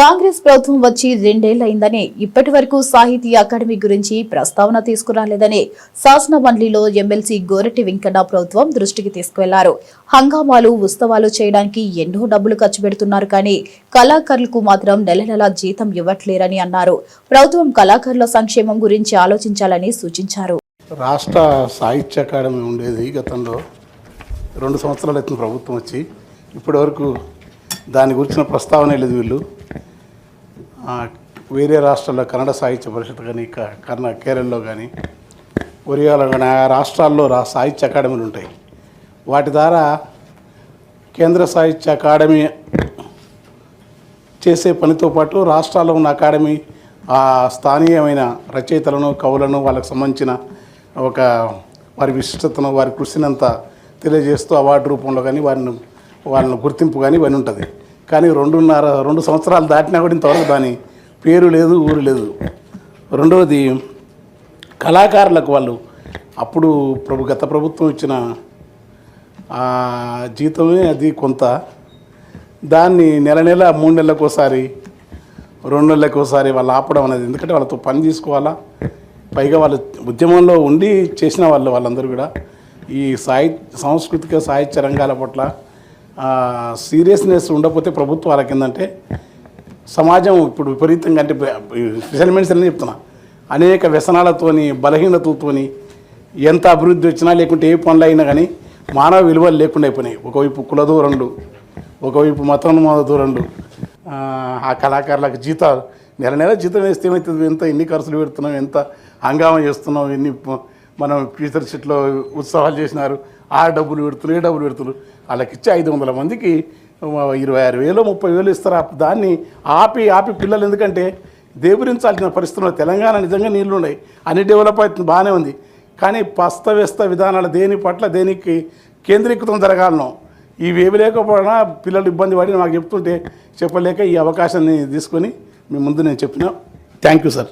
కాంగ్రెస్ ప్రభుత్వం వచ్చి రెండేళ్ళైందని ఇప్పటి వరకు సాహితీ అకాడమీ గురించి ప్రస్తావన తీసుకురాలేదని శాసన మండలిలో ఎమ్మెల్సీ గోరటి వెంకన్న ప్రభుత్వం దృష్టికి తీసుకువెళ్ళారు. హంగామాలు ఉత్సవాలు చేయడానికి ఎన్నో డబ్బులు ఖర్చు పెడుతున్నారు కానీ కళాకారులకు మాత్రం నెల నెలా జీతం ఇవ్వట్లేరని అన్నారు. ప్రభుత్వం కళాకారుల సంక్షేమం గురించి ఆలోచించాలని సూచించారు. రాష్ట్ర సాహిత్య అకాడమీ ఉండేది గతంలో. రెండు సంవత్సరాల ప్రభుత్వం వచ్చి. ఇప్పటివరకు దాని గురించిన ప్రస్తావన లేదు వీళ్ళు. వేరే రాష్ట్రాల్లో కన్నడ సాహిత్య పరిషత్ కానీ క- కర్ణ కేరళలో కానీ ఒరియాలో కానీ ఆ రాష్ట్రాల్లో రా సాహిత్య అకాడమీలు ఉంటాయి. వాటి ద్వారా కేంద్ర సాహిత్య అకాడమీ చేసే పనితో పాటు రాష్ట్రాల్లో ఉన్న అకాడమీ ఆ స్థానీయమైన రచయితలను కవులను వాళ్ళకు సంబంధించిన ఒక వారి విశిష్టతను వారి కృషినంతా తెలియజేస్తూ అవార్డు రూపంలో కానీ వారిని వాళ్ళను గుర్తింపు కానీ ఇవన్నీ ఉంటుంది. కానీ రెండున్నర రెండు సంవత్సరాలు దాటినా కూడా ఇంతవరకు దాని పేరు లేదు ఊరు లేదు. రెండవది కళాకారులకు వాళ్ళు అప్పుడు ప్రభు గత ప్రభుత్వం ఇచ్చిన జీతమే అది కొంత. దాన్ని నెల నెల మూడు నెలలకు ఒకసారి రెండు నెలలకు ఒకసారి వాళ్ళు ఆపడం అనేది ఎందుకంటే వాళ్ళతో పని తీసుకోవాలా? పైగా వాళ్ళు ఉద్యమంలో ఉండి చేసిన వాళ్ళు వాళ్ళందరూ కూడా. ఈ సాహిత్య సాంస్కృతిక సాహిత్య రంగాల పట్ల సీరియస్నెస్ ఉండకపోతే ప్రభుత్వాలకి ఏంటంటే సమాజం ఇప్పుడు విపరీతంగా అంటే స్పెషల్మెంట్స్ అని చెప్తున్నా. అనేక వ్యసనాలతోని బలహీనతలతోని ఎంత అభివృద్ధి వచ్చినా లేకుంటే ఏ పనులు అయినా కానీ మానవ విలువలు లేకుండా అయిపోయినాయి. ఒకవైపు కుల దూరండు ఒకవైపు మతోన్మాద దూరండు ఆ, ఆ కళాకారులకు జీతాలు నెల నెల జీతం వేస్తే ఏమవుతుంది ఎంత ఎన్ని ఖర్చులు పెడుతున్నాం? ఎంత హంగామా చేస్తున్నాం? ఎన్ని మనం ఫ్యూచర్ సిట్లో ఉత్సవాలు చేసినారు ఆ డబ్బులు పెడుతున్నారు ఏ డబ్బులు పెడుతున్నారు. వాళ్ళకి ఇచ్చి ఐదు వందల మందికి ఇరవై ఆరు వేలు ముప్పై వేలు ఇస్తారు. దాన్ని ఆపి ఆపి పిల్లలు ఎందుకంటే దేపురించాల్సిన పరిస్థితుల్లో తెలంగాణ నిజంగా నీళ్ళు ఉన్నాయి. అన్ని డెవలప్ అవుతుంది బాగానే ఉంది. కానీ పస్తవ్యస్త విధానాలు దేని పట్ల దేనికి కేంద్రీకృతం జరగాలను ఇవి ఏవి లేకపోయినా పిల్లలు ఇబ్బంది పడి నాకు చెప్తుంటే చెప్పలేక ఈ అవకాశాన్ని తీసుకొని మీ ముందు నేను చెప్పిన. Thank you sir.